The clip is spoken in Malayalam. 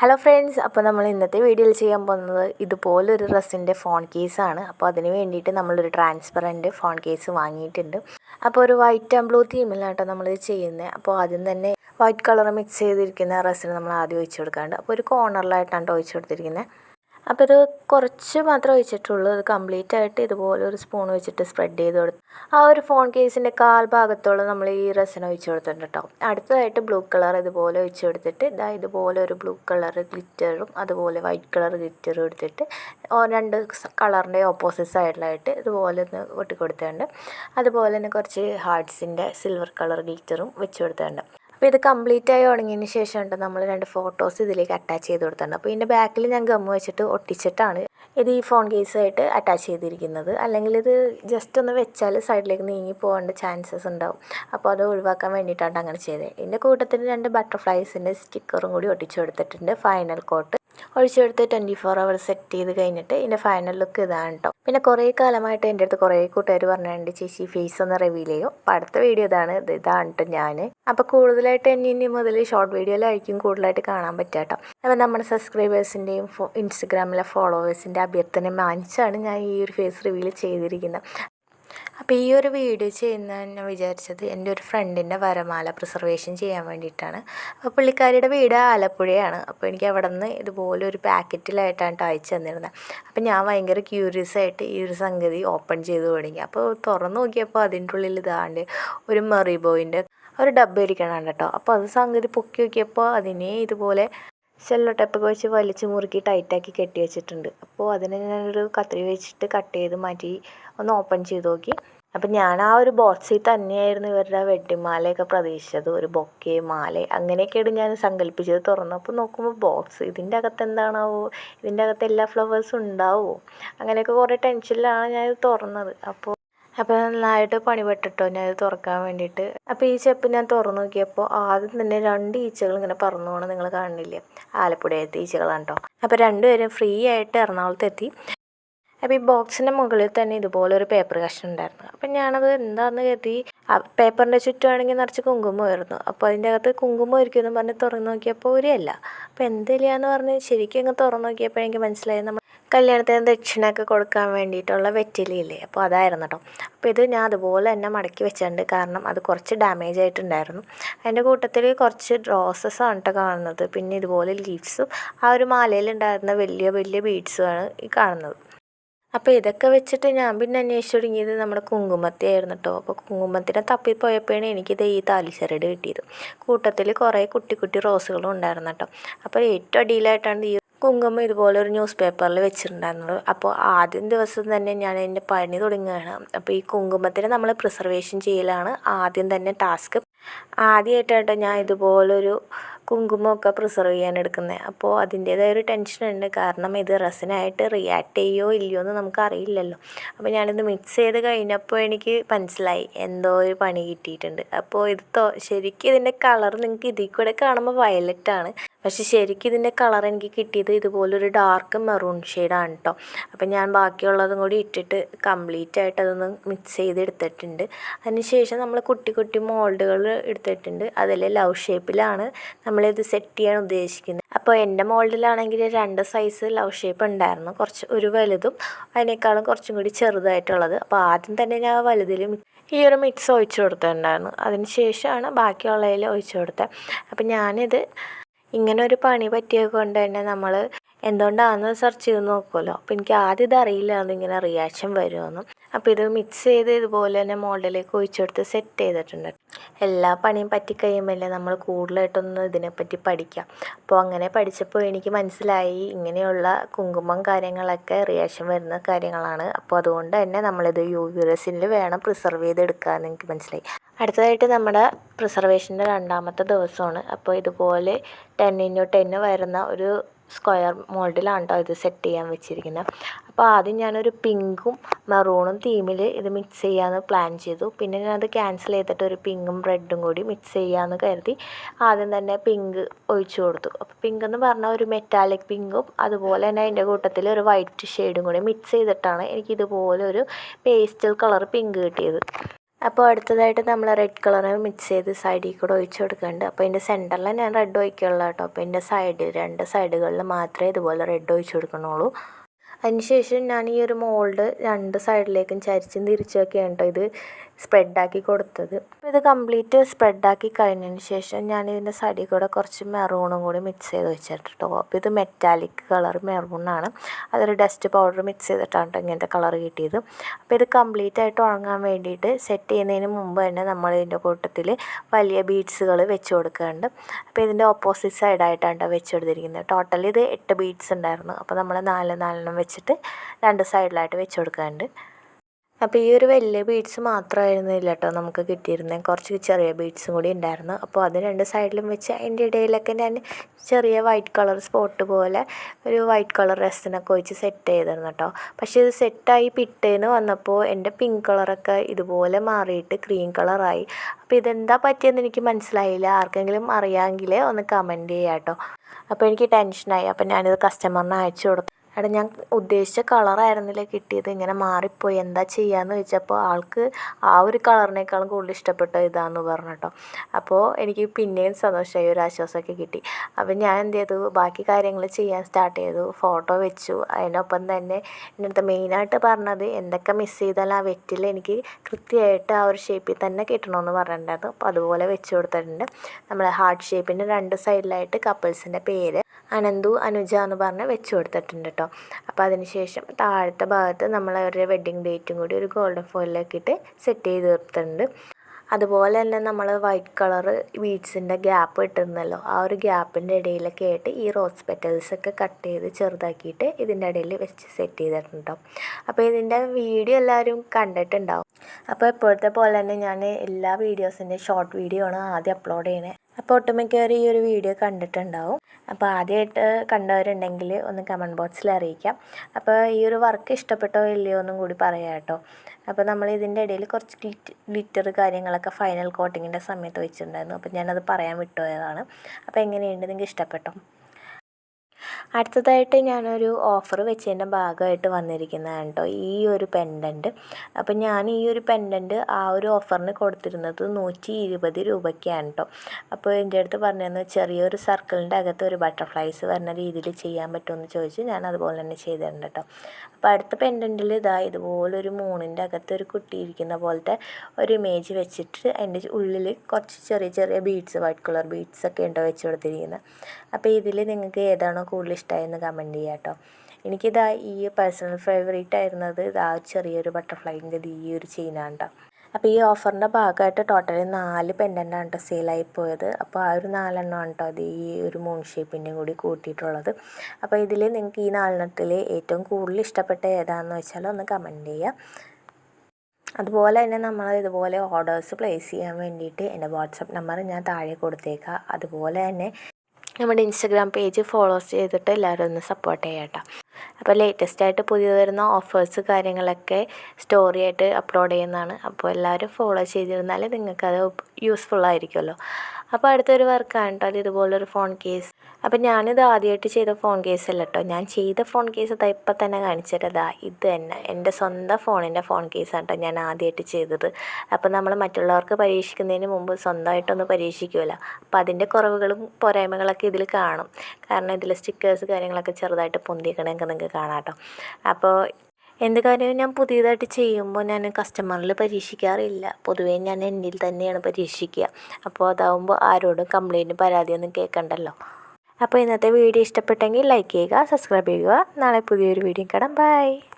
ഹലോ ഫ്രണ്ട്സ് അപ്പോൾ നമ്മൾ ഇന്നത്തെ വീഡിയോയിൽ ചെയ്യാൻ പോകുന്നത് ഇതുപോലൊരു ഡ്രസ്സിന്റെ ഫോൺ കേസാണ് അപ്പോൾ അതിന് വേണ്ടിയിട്ട് നമ്മളൊരു ട്രാൻസ്പെറന്റ് ഫോൺ കേസ് വാങ്ങിയിട്ടുണ്ട്. അപ്പോൾ ഒരു വൈറ്റ് ആൻഡ് ബ്ലൂ തീമിലാട്ടോ നമ്മളിത് ചെയ്യുന്നത്. അപ്പോൾ ആദ്യം തന്നെ വൈറ്റ് കളർ മിക്സ് ചെയ്തിരിക്കുന്ന ഡ്രസ്സിന് നമ്മൾ ആദ്യം ഒഴിച്ചു കൊടുക്കാറുണ്ട് അപ്പോൾ ഒരു കോർണറിലായിട്ടാണ് ഒഴിച്ചു കൊടുത്തിരിക്കുന്നത്. അപ്പോൾ ഇത് കുറച്ച് മാത്രമേ ഒഴിച്ചിട്ടുള്ളൂ. അത് കംപ്ലീറ്റ് ആയിട്ട് ഇതുപോലെ ഒരു സ്പൂൺ വെച്ചിട്ട് സ്പ്രെഡ് ചെയ്ത് കൊടുത്തു. ആ ഒരു ഫോൺ കേസിന്റെ കാൽ ഭാഗത്തോളം നമ്മൾ ഈ റസന ഒഴിച്ച് കൊടുത്തിട്ടുണ്ട് കേട്ടോ അടുത്തതായിട്ട് ബ്ലൂ കളർ ഇതുപോലെ ഒഴിച്ച് കൊടുത്തിട്ട് ഇതാ ഇതുപോലെ ഒരു ബ്ലൂ കളർ ഗ്ലിറ്ററും അതുപോലെ വൈറ്റ് കളർ ഗ്ലിറ്ററും എടുത്തിട്ട് രണ്ട് കളറിന്റെ ഓപ്പോസിറ്റ് സൈഡിലായിട്ട് ഇതുപോലെ ഒന്ന് ഒട്ടിക്കൊടുത്തിട്ടുണ്ട് അതുപോലെ തന്നെ കുറച്ച് ഹാർട്സിന്റെ സിൽവർ കളർ ഗ്ലിറ്ററും വെച്ച് കൊടുത്തിട്ടുണ്ട്. അപ്പോൾ ഇത് കംപ്ലീറ്റ് ആയി ഉണങ്ങിയതിന് ശേഷം നമ്മൾ രണ്ട് ഫോട്ടോസ് ഇതിലേക്ക് അറ്റാച്ച് ചെയ്ത് കൊടുത്തിട്ടുണ്ട്. അപ്പോൾ ഇതിന്റെ ബാക്കിൽ ഞാൻ ഗമ്മ് വെച്ചിട്ട് ഒട്ടിച്ചിട്ടാണ് ഇത് ഈ ഫോൺ കേസായിട്ട് അറ്റാച്ച് ചെയ്തിരിക്കുന്നത്. അല്ലെങ്കിൽ ഇത് ജസ്റ്റ് ഒന്ന് വെച്ചാൽ സൈഡിലേക്ക് നീങ്ങി പോകേണ്ട ചാൻസസ് ഉണ്ടാവും. അപ്പോൾ അത് ഒഴിവാക്കാൻ വേണ്ടിയിട്ടാണ് അങ്ങനെ ചെയ്തത്. ഇതിന്റെ കൂട്ടത്തിൽ രണ്ട് ബട്ടർഫ്ലൈസിന്റെ സ്റ്റിക്കറും കൂടി ഒട്ടിച്ചു കൊടുത്തിട്ടുണ്ട് ഫൈനൽ കോട്ട് ഒഴിച്ചെടുത്ത് ട്വന്റി ഫോർ അവർ സെറ്റ് ചെയ്ത് കഴിഞ്ഞിട്ട് ഇതിന്റെ ഫൈനൽ ലുക്ക് ഇതാണ് കേട്ടോ പിന്നെ കുറേ കാലമായിട്ട് എന്റെ അടുത്ത് കുറേ കൂട്ടുകാർ പറഞ്ഞിട്ടുണ്ട് ചേച്ചി ഫേസ് ഒന്ന് റിവീൽ ചെയ്യും. അപ്പോൾ അടുത്ത വീഡിയോ ഇതാണ് ഇത് ഇതാണ് കേട്ടോ ഞാൻ അപ്പോൾ കൂടുതലായിട്ട് എന്നെ ഇനി മുതൽ ഷോർട്ട് വീഡിയോയിലായിരിക്കും കൂടുതലായിട്ട് കാണാൻ പറ്റുക കേട്ടോ അപ്പോൾ നമ്മുടെ സബ്സ്ക്രൈബേഴ്സിന്റെയും ഇൻസ്റ്റഗ്രാമിലെ ഫോളോവേഴ്സിന്റെ അഭ്യർത്ഥന മാനിച്ചാണ് ഞാൻ ഈ ഒരു ഫേസ് റിവീൽ ചെയ്തിരിക്കുന്നത്. അപ്പോൾ ഈ ഒരു വീഡിയോ ചെയ്യുന്ന ഞാൻ വിചാരിച്ചത് എന്റെ ഒരു ഫ്രണ്ടിന്റെ വരമാല പ്രിസർവേഷൻ ചെയ്യാൻ വേണ്ടിയിട്ടാണ്. അപ്പോൾ പുള്ളിക്കാരിയുടെ വീട് ആലപ്പുഴയാണ്. അപ്പോൾ എനിക്ക് അവിടെ നിന്ന് ഇതുപോലെ ഒരു പാക്കറ്റിലായിട്ടാണ് അയച്ചു തന്നിരുന്നത് അപ്പോൾ ഞാൻ ഭയങ്കര ക്യൂരിയസ് ആയിട്ട് ഈ ഒരു സംഗതി ഓപ്പൺ ചെയ്ത് തുടങ്ങി. അപ്പോൾ തുറന്നു നോക്കിയപ്പോൾ അതിന്റെ ഉള്ളിൽ ഇതാണ്ട് ഒരു മെറിബോയിന്റെ ഒരു ഡബ്ബ ഇരിക്കണം കേട്ടോ അപ്പോൾ അത് സംഗതി പൊക്കി നോക്കിയപ്പോൾ അതിനെ ഇതുപോലെ സെല്ലോ ടപ്പൊക്കെ വെച്ച് വലിച്ച് മുറുക്കി ടൈറ്റാക്കി കെട്ടി വെച്ചിട്ടുണ്ട്. അപ്പോൾ അതിനെ ഞാനൊരു കത്രി വെച്ചിട്ട് കട്ട് ചെയ്ത് മാറ്റി ഒന്ന് ഓപ്പൺ ചെയ്ത് നോക്കി. അപ്പം ഞാൻ ആ ഒരു ബോക്സിൽ തന്നെയായിരുന്നു ഇവരുടെ വെഡ്ഡിംഗ് മാലയൊക്കെ പ്രതീക്ഷിച്ചത്. ഒരു ബൊക്കെ മാല അങ്ങനെയൊക്കെയാണ് ഞാൻ സങ്കല്പിച്ചത് തുറന്നപ്പോൾ നോക്കുമ്പോൾ ബോക്സ് ഇതിന്റെ അകത്ത് എന്താണാവോ? ഇതിന്റെ അകത്ത് എല്ലാ ഫ്ലവേഴ്സും ഉണ്ടാവുമോ അങ്ങനെയൊക്കെ കുറേ ടെൻഷനിലാണ് ഞാൻ ഇത് തുറന്നത്. അപ്പോൾ അപ്പോൾ നന്നായിട്ട് പണിപ്പെട്ടിട്ടോ ഞാൻ ഇത് തുറക്കാൻ വേണ്ടിയിട്ട്. അപ്പോൾ ഈ ചെപ്പ് ഞാൻ തുറന്നു നോക്കിയപ്പോൾ ആദ്യം തന്നെ രണ്ട് ഈച്ചകൾ ഇങ്ങനെ പറന്നു പോകണം നിങ്ങൾ കാണുന്നില്ലേ ആലപ്പുഴയത്തെ ഈച്ചകളാണ് കേട്ടോ അപ്പോൾ രണ്ടുപേരും ഫ്രീ ആയിട്ട് എറണാകുളത്തെത്തി അപ്പോൾ ഈ ബോക്സിന്റെ മുകളിൽ തന്നെ ഇതുപോലെ ഒരു പേപ്പർ കഷ്ണം ഉണ്ടായിരുന്നു. അപ്പം ഞാനത് എന്താണെന്ന് കരുതി പേപ്പറിന്റെ ചുറ്റുമാണെങ്കിൽ നിറച്ച് കുങ്കുമമായിരുന്നു അപ്പോൾ അതിന്റെ അകത്ത് കുങ്കുമം ഇരിക്കുമെന്ന് പറഞ്ഞ് തുറന്നു നോക്കിയപ്പോൾ ഒരു അല്ല അപ്പോൾ എന്തില്ലാന്ന് പറഞ്ഞ് ശരിക്കും അങ്ങ് തുറന്നു നോക്കിയപ്പോൾ എനിക്ക് മനസ്സിലായി. നമ്മൾ കല്യാണത്തിന് ദക്ഷിണയൊക്കെ കൊടുക്കാൻ വേണ്ടിയിട്ടുള്ള വെറ്റിലയില്ലേ? അപ്പോൾ അതായിരുന്നു കേട്ടോ അപ്പോൾ ഇത് ഞാൻ അതുപോലെ തന്നെ മടക്കി വെച്ചിട്ടുണ്ട്. കാരണം അത് കുറച്ച് ഡാമേജ് ആയിട്ടുണ്ടായിരുന്നു. അതിന്റെ കൂട്ടത്തിൽ കുറച്ച് റോസസ്സാണ് കേട്ടോ കാണുന്നത്. പിന്നെ ഇതുപോലെ ലീവ്സും ആ ഒരു മാലയിലുണ്ടായിരുന്ന വലിയ വലിയ ബീഡ്സുമാണ് ഈ കാണുന്നത്. അപ്പോൾ ഇതൊക്കെ വെച്ചിട്ട് ഞാൻ പിന്നെ അന്വേഷിച്ച് തുടങ്ങിയത് നമ്മുടെ കുങ്കുമത്തിയായിരുന്നു കേട്ടോ അപ്പോൾ കുങ്കുമത്തിനെ തപ്പിപ്പോയപ്പോഴാണ് എനിക്കിത് ഈ താലിച്ചരട് കിട്ടിയത്. കൂട്ടത്തിൽ കുറേ കുട്ടി കുട്ടി റോസുകളും ഉണ്ടായിരുന്നു കേട്ടോ അപ്പോൾ ഏറ്റവും അടിയിലായിട്ടാണ് ഈ കുങ്കുമം ഇതുപോലെ ഒരു ന്യൂസ് പേപ്പറിൽ വെച്ചിട്ടുണ്ടായിരുന്നത് അപ്പോൾ ആദ്യം ദിവസം തന്നെ ഞാൻ എന്റെ പണി തുടങ്ങുകയാണ്. അപ്പോൾ ഈ കുങ്കുമത്തിനെ നമ്മൾ പ്രിസർവേഷൻ ചെയ്യലാണ് ആദ്യം തന്നെ ടാസ്ക്. ആദ്യമായിട്ടാണ് ഞാൻ ഇതുപോലൊരു കുങ്കുമമൊക്കെ പ്രിസർവ് ചെയ്യാൻ എടുക്കുന്നത്. അപ്പോൾ അതിന്റേതായ ഒരു ടെൻഷനുണ്ട്. കാരണം ഇത് റസിനായിട്ട് റിയാക്ട് ചെയ്യോ ഇല്ലയോ എന്ന് നമുക്ക് അറിയില്ലല്ലോ. അപ്പോൾ ഞാനിത് മിക്സ് ചെയ്ത് കഴിഞ്ഞപ്പോൾ എനിക്ക് മനസ്സിലായി എന്തോ ഒരു പണി കിട്ടിയിട്ടുണ്ട്. അപ്പോൾ ഇത് ശരിക്കും ഇതിന്റെ കളർ നിങ്ങൾക്ക് ഇതിൽ കൂടെ കാണുമ്പോൾ വയലറ്റാണ് പക്ഷെ ശരിക്കും ഇതിന്റെ കളർ എനിക്ക് കിട്ടിയത് ഇതുപോലൊരു ഡാർക്ക് മെറൂൺ ഷെയ്ഡാണ് കേട്ടോ അപ്പം ഞാൻ ബാക്കിയുള്ളതും കൂടി ഇട്ടിട്ട് കംപ്ലീറ്റ് ആയിട്ട് അതൊന്ന് മിക്സ് ചെയ്ത് എടുത്തിട്ടുണ്ട്. അതിനുശേഷം നമ്മൾ കുട്ടി കുട്ടി മോൾഡുകൾ എടുത്തിട്ടുണ്ട്. അതിൽ ലവ് ഷേപ്പിലാണ് നമ്മളിത് സെറ്റ് ചെയ്യാൻ ഉദ്ദേശിക്കുന്നത്. അപ്പോൾ എന്റെ മോൾഡിലാണെങ്കിൽ രണ്ട് സൈസ് ലവ് ഷേപ്പ് ഉണ്ടായിരുന്നു. കുറച്ച് ഒരു വലുതും അതിനേക്കാളും കുറച്ചും കൂടി ചെറുതായിട്ടുള്ളത്. അപ്പോൾ ആദ്യം തന്നെ ഞാൻ വലുതിൽ ഈ ഒരു മിക്സ് ഒഴിച്ചു കൊടുത്തിട്ടുണ്ടായിരുന്നു. അതിന് ശേഷമാണ് ബാക്കിയുള്ളതിൽ ഒഴിച്ചു കൊടുത്തത്. അപ്പം ഞാനിത് ഇങ്ങനെ ഒരു പണി പറ്റിയത് കൊണ്ട് തന്നെ നമ്മൾ എന്തുകൊണ്ടാണെന്ന് സെർച്ച് ചെയ്ത് നോക്കുമല്ലോ അപ്പോൾ എനിക്ക് ആദ്യം ഇത് അറിയില്ലായിരുന്നു ഇങ്ങനെ റിയാക്ഷൻ വരുമെന്നും. അപ്പോൾ ഇത് മിക്സ് ചെയ്ത് ഇതുപോലെ തന്നെ മോഡലിലേക്ക് ഒഴിച്ചെടുത്ത് സെറ്റ് ചെയ്തിട്ടുണ്ട്. എല്ലാ പണിയും പറ്റിക്കഴിയുമ്പോഴേ നമ്മൾ കൂടുതലായിട്ടൊന്ന് ഇതിനെപ്പറ്റി പഠിക്കാം. അപ്പോൾ അങ്ങനെ പഠിച്ചപ്പോൾ എനിക്ക് മനസ്സിലായി ഇങ്ങനെയുള്ള കുങ്കുമം കാര്യങ്ങളൊക്കെ റിയാക്ഷൻ വരുന്ന കാര്യങ്ങളാണ്. അപ്പോൾ അതുകൊണ്ട് തന്നെ നമ്മളിത് യു വി വേണം പ്രിസർവ് ചെയ്തെടുക്കാമെന്ന് എനിക്ക് മനസ്സിലായി. അടുത്തതായിട്ട് നമ്മുടെ പ്രിസർവേഷന്റെ രണ്ടാമത്തെ ദിവസമാണ്. അപ്പോൾ ഇതുപോലെ ടെൻ ടെന്ന് വരുന്ന ഒരു സ്ക്വയർ മോൾഡിലാണ് കേട്ടോ ഇത് സെറ്റ് ചെയ്യാൻ വെച്ചിരിക്കുന്നത് അപ്പോൾ ആദ്യം ഞാനൊരു പിങ്കും മെറൂണും തീമിൽ ഇത് മിക്സ് ചെയ്യാമെന്ന് പ്ലാൻ ചെയ്തു. പിന്നെ ഞാനത് ക്യാൻസൽ ചെയ്തിട്ട് ഒരു പിങ്കും റെഡും കൂടി മിക്സ് ചെയ്യാമെന്ന് കരുതി ആദ്യം തന്നെ പിങ്ക് ഒഴിച്ചു കൊടുത്തു. അപ്പോൾ പിങ്ക് എന്ന് പറഞ്ഞാൽ ഒരു മെറ്റാലിക് പിങ്കും അതുപോലെ തന്നെ അതിന്റെ കൂട്ടത്തിൽ ഒരു വൈറ്റ് ഷെയ്ഡും കൂടി മിക്സ് ചെയ്തിട്ടാണ് എനിക്ക് ഇതുപോലെ ഒരു പേസ്റ്റൽ കളർ പിങ്ക് കിട്ടിയത്. അപ്പോൾ അടുത്തതായിട്ട് നമ്മൾ റെഡ് കളർ മിക്സ് ചെയ്ത് സൈഡിൽ കൂടെ ഒഴിച്ച് കൊടുക്കുന്നുണ്ട്. അപ്പോൾ ഇതിന്റെ സെന്ററിൽ ഞാൻ റെഡ് ഒഴിക്കുള്ളൂ കേട്ടോ. അപ്പോൾ ഇതിന്റെ സൈഡിൽ രണ്ട് സൈഡുകളിൽ മാത്രമേ ഇതുപോലെ റെഡ് ഒഴിച്ച് കൊടുക്കണുള്ളൂ അതിനുശേഷം ഞാൻ ഈ ഒരു മോൾഡ് രണ്ട് സൈഡിലേക്കും ചരിച്ചും തിരിച്ചൊക്കെയാണ് കേട്ടോ ഇത് സ്പ്രെഡാക്കി കൊടുത്തത്. അപ്പോൾ ഇത് കംപ്ലീറ്റ് സ്പ്രെഡാക്കി കഴിഞ്ഞതിന് ശേഷം ഞാൻ ഇതിന്റെ സൈഡിൽ കൂടെ കുറച്ച് മെറൂണും കൂടി മിക്സ് ചെയ്ത് വെച്ചിട്ടോ അപ്പോൾ ഇത് മെറ്റാലിക് കളർ മെറൂണാണ് അതൊരു ഡസ്റ്റ് പൗഡർ മിക്സ് ചെയ്തിട്ടാണ് കേട്ടോ ഇങ്ങനത്തെ കളർ കിട്ടിയത്. അപ്പോൾ ഇത് കംപ്ലീറ്റ് ആയിട്ട് ഉണങ്ങാൻ വേണ്ടിയിട്ട് സെറ്റ് ചെയ്യുന്നതിന് മുമ്പ് തന്നെ നമ്മൾ ഇതിന്റെ കൂട്ടത്തിൽ വലിയ ബീഡ്സുകൾ വെച്ച് കൊടുക്കുന്നുണ്ട്. അപ്പോൾ ഇതിന്റെ ഓപ്പോസിറ്റ് സൈഡായിട്ടാണ് കേട്ടോ വെച്ച് കൊടുത്തിരിക്കുന്നത്. ടോട്ടൽ ഇത് എട്ട് ബീഡ്സ് ഉണ്ടായിരുന്നു. അപ്പോൾ നമ്മൾ നാല് നാലെണ്ണം വെച്ചിട്ട് രണ്ട് സൈഡിലായിട്ട് വെച്ച് കൊടുക്കാറുണ്ട് അപ്പോൾ ഈ ഒരു വലിയ ബീഡ്സ് മാത്രമായിരുന്നില്ല കേട്ടോ നമുക്ക് കിട്ടിയിരുന്നത്. കുറച്ച് ചെറിയ ബീഡ്സും കൂടി ഉണ്ടായിരുന്നു. അപ്പോൾ അത് രണ്ട് സൈഡിലും വെച്ച് അതിന്റെ ഇടയിലൊക്കെ ഞാൻ ചെറിയ വൈറ്റ് കളർ സ്പോട്ട് പോലെ ഒരു വൈറ്റ് കളർ റെസിനൊക്കെ ഒഴിച്ച് സെറ്റ് ചെയ്തിരുന്നു കേട്ടോ. പക്ഷേ ഇത് സെറ്റായി പിറ്റേന്ന് വന്നപ്പോൾ എന്റെ പിങ്ക് കളറൊക്കെ ഇതുപോലെ മാറിയിട്ട് ക്രീം കളറായി അപ്പോൾ ഇതെന്താ പറ്റിയെന്ന് എനിക്ക് മനസ്സിലായില്ല. ആർക്കെങ്കിലും അറിയാമെങ്കിൽ ഒന്ന് കമന്റ് ചെയ്യാം കേട്ടോ അപ്പോൾ എനിക്ക് ടെൻഷനായി അപ്പോൾ ഞാനിത് കസ്റ്റമറിന് അയച്ചു കൊടുത്തു. എടാ ഞാൻ ഉദ്ദേശിച്ച കളറായിരുന്നില്ല കിട്ടിയത്? ഇങ്ങനെ മാറിപ്പോയി. എന്താ ചെയ്യാന്ന് ചോദിച്ചപ്പോൾ ആൾക്ക് ആ ഒരു കളറിനേക്കാളും കൂടുതൽ ഇഷ്ടപ്പെട്ട ഇതാന്ന് പറഞ്ഞു കേട്ടോ. അപ്പോൾ എനിക്ക് പിന്നെയും സന്തോഷമായി ഒരു ആശ്വാസമൊക്കെ കിട്ടി. അപ്പോൾ ഞാൻ എന്ത് ചെയ്തു? ബാക്കി കാര്യങ്ങൾ ചെയ്യാൻ സ്റ്റാർട്ട് ചെയ്തു. ഫോട്ടോ വെച്ചു. അതിനൊപ്പം തന്നെ എന്റെ മെയിനായിട്ട് പറഞ്ഞത് എന്തൊക്കെ മിസ് ചെയ്താലും ആ വെറ്റിൽ എനിക്ക് കൃത്യമായിട്ട് ആ ഒരു ഷേപ്പിൽ തന്നെ കിട്ടണമെന്ന് പറഞ്ഞിട്ടുണ്ടായിരുന്നു. അപ്പോൾ അതുപോലെ വെച്ച് കൊടുത്തിട്ടുണ്ട്. നമ്മൾ ഹാർട്ട് ഷേപ്പിന്റെ രണ്ട് സൈഡിലായിട്ട് കപ്പിൾസിന്റെ പേര് അനന്തു അനുജ എന്ന് പറഞ്ഞ് വെച്ച് കൊടുത്തിട്ടുണ്ട് കേട്ടോ. അപ്പോൾ അതിന് ശേഷം താഴത്തെ ഭാഗത്ത് നമ്മൾ അവരുടെ വെഡ്ഡിങ് ഡേറ്റും കൂടി ഒരു ഗോൾഡൻ ഫോയിലൊക്കെ ഇട്ട് സെറ്റ് ചെയ്ത് തീർത്തിട്ടുണ്ട്. അതുപോലെ തന്നെ നമ്മൾ വൈറ്റ് കളർ ബീഡ്സിന്റെ ഗ്യാപ്പ് ഇട്ടിരുന്നല്ലോ ആ ഒരു ഗ്യാപ്പിന്റെ ഇടയിലൊക്കെ ആയിട്ട് ഈ റോസ് പെറ്റൽസൊക്കെ കട്ട് ചെയ്ത് ചെറുതാക്കിയിട്ട് ഇതിന്റെ ഇടയിൽ വെച്ച് സെറ്റ് ചെയ്തിട്ടുണ്ട് അപ്പോൾ ഇതിന്റെ വീഡിയോ എല്ലാവരും കണ്ടിട്ടുണ്ടാവും. അപ്പോൾ എപ്പോഴത്തെ പോലെ തന്നെ ഞാൻ എല്ലാ വീഡിയോസിന്റെ ഷോർട്ട് വീഡിയോ ആണ് ആദ്യം അപ്ലോഡ് ചെയ്യണത് അപ്പോൾ ഒട്ടുമിക്കവരും ഈ ഒരു വീഡിയോ കണ്ടിട്ടുണ്ടാവും. അപ്പോൾ ആദ്യമായിട്ട് കണ്ടവരുണ്ടെങ്കിൽ ഒന്ന് കമന്റ് ബോക്സിൽ അറിയിക്കാം. അപ്പോൾ ഈ ഒരു വർക്ക് ഇഷ്ടപ്പെട്ടോ ഇല്ലയോ എന്നും കൂടി പറയാം കേട്ടോ. അപ്പോൾ നമ്മൾ ഇതിന്റെ ഇടയിൽ കുറച്ച് ഗ്ലിറ്റ് ഗ്ലിറ്റർ കാര്യങ്ങളൊക്കെ ഫൈനൽ കോട്ടിങ്ങിന്റെ സമയത്ത് വെച്ചിട്ടുണ്ടായിരുന്നു. അപ്പോൾ ഞാനത് പറയാൻ വിട്ടുപോയതാണ്. അപ്പോൾ എങ്ങനെയുണ്ട്? നിങ്ങൾക്ക് ഇഷ്ടപ്പെട്ടോ? അടുത്തതായിട്ട് ഞാനൊരു ഓഫർ വെച്ചതിന്റെ ഭാഗമായിട്ട് വന്നിരിക്കുന്നതാണ് കേട്ടോ ഈ ഒരു പെൻഡന്റ് അപ്പം ഞാൻ ഈ ഒരു പെൻഡന്റ് ആ ഒരു ഓഫറിന് കൊടുത്തിരുന്നത് നൂറ്റി ഇരുപത് രൂപയ്ക്കാണ് കേട്ടോ അപ്പോൾ എന്റെ അടുത്ത് പറഞ്ഞിരുന്നു ചെറിയൊരു സർക്കിളിന്റെ അകത്ത് ഒരു ബട്ടർഫ്ലൈസ് വരുന്ന രീതിയിൽ ചെയ്യാൻ പറ്റുമെന്ന് ചോദിച്ചു ഞാൻ അതുപോലെ തന്നെ ചെയ്തിട്ടുണ്ട് കേട്ടോ അപ്പോൾ അടുത്ത പെൻഡന്റിൽ ഇതാ ഇതുപോലൊരു മൂണിന്റെ അകത്ത് ഒരു കുട്ടി ഇരിക്കുന്ന പോലത്തെ ഒരു ഇമേജ് വെച്ചിട്ട് അതിന്റെ ഉള്ളിൽ കുറച്ച് ചെറിയ ചെറിയ ബീഡ്സ് വൈറ്റ് കളർ ബീഡ്സ് ഒക്കെ ഉണ്ടോ വെച്ച് കൊടുത്തിരിക്കുന്നത് അപ്പോൾ ഇതിൽ നിങ്ങൾക്ക് ഏതാണോ കൂടുതൽ ഇഷ്ടമായെന്ന് കമന്റ് ചെയ്യുക കേട്ടോ. എനിക്കിതാ ഈ പേഴ്സണൽ ഫേവറേറ്റ് ആയിരുന്നത് ഇതാ ചെറിയൊരു ബട്ടർഫ്ലൈന്റെ ഈ ഒരു ചെയിനാണ് കേട്ടോ അപ്പോൾ ഈ ഓഫറിന്റെ ഭാഗമായിട്ട് ടോട്ടലി നാല് പെൻഡന്റാണ് കേട്ടോ സെയിലായി പോയത്. അപ്പോൾ ആ ഒരു നാലെണ്ണമാണ് കേട്ടോ അത് ഈ ഒരു മൂൺ ഷേപ്പിന്റെ കൂടി കൂട്ടിയിട്ടുള്ളത്. അപ്പോൾ ഇതിൽ നിങ്ങൾക്ക് ഈ നാലെണ്ണത്തിൽ ഏറ്റവും കൂടുതൽ ഇഷ്ടപ്പെട്ട ഏതാണെന്ന് വെച്ചാൽ ഒന്ന് കമന്റ് ചെയ്യുക അതുപോലെ തന്നെ നമ്മൾ ഇതുപോലെ ഓർഡേഴ്സ് പ്ലേസ് ചെയ്യാൻ വേണ്ടിയിട്ട് എന്റെ വാട്സപ്പ് നമ്പർ ഞാൻ താഴെ കൊടുത്തേക്കാം. അതുപോലെ തന്നെ നമ്മുടെ ഇൻസ്റ്റഗ്രാം പേജ് ഫോളോ ചെയ്തിട്ട് എല്ലാവരും ഒന്ന് സപ്പോർട്ട് ചെയ്യാം അപ്പോൾ ലേറ്റസ്റ്റ് ആയിട്ട് പുതിയ വരുന്ന ഓഫേഴ്സ് കാര്യങ്ങളൊക്കെ സ്റ്റോറി ആയിട്ട് അപ്ലോഡ് ചെയ്യുന്നതാണ്. അപ്പോൾ എല്ലാവരും ഫോളോ ചെയ്തിരുന്നാൽ നിങ്ങൾക്കത് യൂസ്ഫുൾ ആയിരിക്കുമല്ലോ. അപ്പോൾ അടുത്തൊരു വർക്കാണ് കേട്ടോ അത് ഇതുപോലൊരു ഫോൺ കേസ് അപ്പം ഞാനിത് ആദ്യമായിട്ട് ചെയ്ത ഫോൺ കേസ് അല്ല കേട്ടോ ഞാൻ ചെയ്ത ഫോൺ കേസ് ഇതാ ഇപ്പം തന്നെ കാണിച്ചിട്ടതാ ഇത് തന്നെ. എന്റെ സ്വന്തം ഫോണിന്റെ ഫോൺ കേസാണ് കേട്ടോ ഞാൻ ആദ്യമായിട്ട് ചെയ്തത്. അപ്പോൾ നമ്മൾ മറ്റുള്ളവർക്ക് പരീക്ഷിക്കുന്നതിന് മുമ്പ് സ്വന്തമായിട്ടൊന്ന് പരീക്ഷിക്കുമല്ലോ അപ്പോൾ അതിന്റെ കുറവുകളും പോരായ്മകളൊക്കെ ഇതിൽ കാണും. കാരണം ഇതിൽ സ്റ്റിക്കേഴ്സ് കാര്യങ്ങളൊക്കെ ചെറുതായിട്ട് പൊന്തിക്കണമെങ്കിൽ നിങ്ങൾക്ക് കാണാം കേട്ടോ അപ്പോൾ എന്ത് കാര്യവും ഞാൻ പുതിയതായിട്ട് ചെയ്യുമ്പോൾ ഞാൻ കസ്റ്റമറിൽ പരീക്ഷിക്കാറില്ല. പൊതുവേ ഞാൻ എന്നിൽ തന്നെയാണ് പരീക്ഷിക്കുക. അപ്പോൾ അതാവുമ്പോൾ ആരോടും കംപ്ലയിന്റ് പരാതിയൊന്നും കേൾക്കണ്ടല്ലോ. അപ്പോൾ ഇന്നത്തെ വീഡിയോ ഇഷ്ടപ്പെട്ടെങ്കിൽ ലൈക്ക് ചെയ്യുക സബ്സ്ക്രൈബ് ചെയ്യുക. നാളെ പുതിയൊരു വീഡിയോ കാണാം. ബൈ